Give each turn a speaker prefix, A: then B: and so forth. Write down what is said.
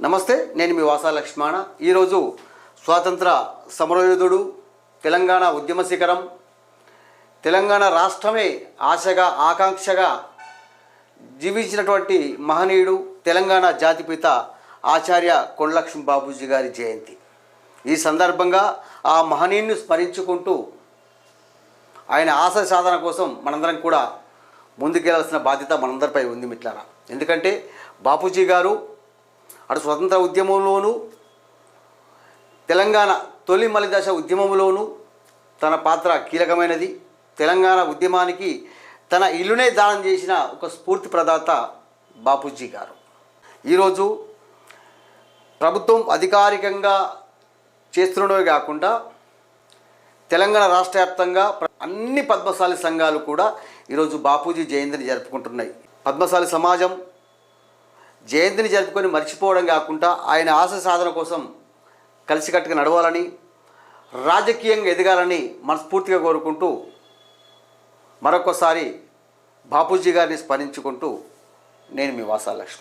A: నమస్తే నేను మీ వాసా లక్ష్మణ. ఈరోజు స్వాతంత్ర సమరయోధుడు తెలంగాణ ఉద్యమ శిఖరం తెలంగాణ రాష్ట్రమే ఆశగా ఆకాంక్షగా జీవించినటువంటి మహనీయుడు తెలంగాణ జాతిపిత ఆచార్య కొండలక్ష్మి బాబూజీ గారి జయంతి. ఈ సందర్భంగా ఆ మహనీయుని స్మరించుకుంటూ ఆయన ఆశ సాధన కోసం మనందరం కూడా ముందుకెళ్ళాల్సిన బాధ్యత మనందరిపై ఉంది మిట్లారా ఎందుకంటే బాపూజీ గారు అటు స్వతంత్ర ఉద్యమంలోనూ తెలంగాణ తొలి మలిదశ ఉద్యమంలోనూ తన పాత్ర కీలకమైనది. తెలంగాణ ఉద్యమానికి తన ఇల్లునే దానం చేసిన ఒక స్ఫూర్తి ప్రదాత బాపూజీ గారు. ఈరోజు ప్రభుత్వం అధికారికంగా చేస్తుండమే కాకుండా తెలంగాణ రాష్ట్ర వ్యాప్తంగా అన్ని పద్మశాలి సంఘాలు కూడా ఈరోజు బాపూజీ జయంతిని జరుపుకుంటున్నాయి. పద్మశాలి సమాజం జయంతిని జరుపుకొని మర్చిపోవడం కాకుండా ఆయన ఆశ సాధన కోసం కలిసికట్టుగా నడవాలని రాజకీయంగా ఎదగాలని మనస్ఫూర్తిగా కోరుకుంటూ మరొకసారి బాపూజీ గారిని స్మరించుకుంటూ నేను మీ వాసాలక్ష్మి.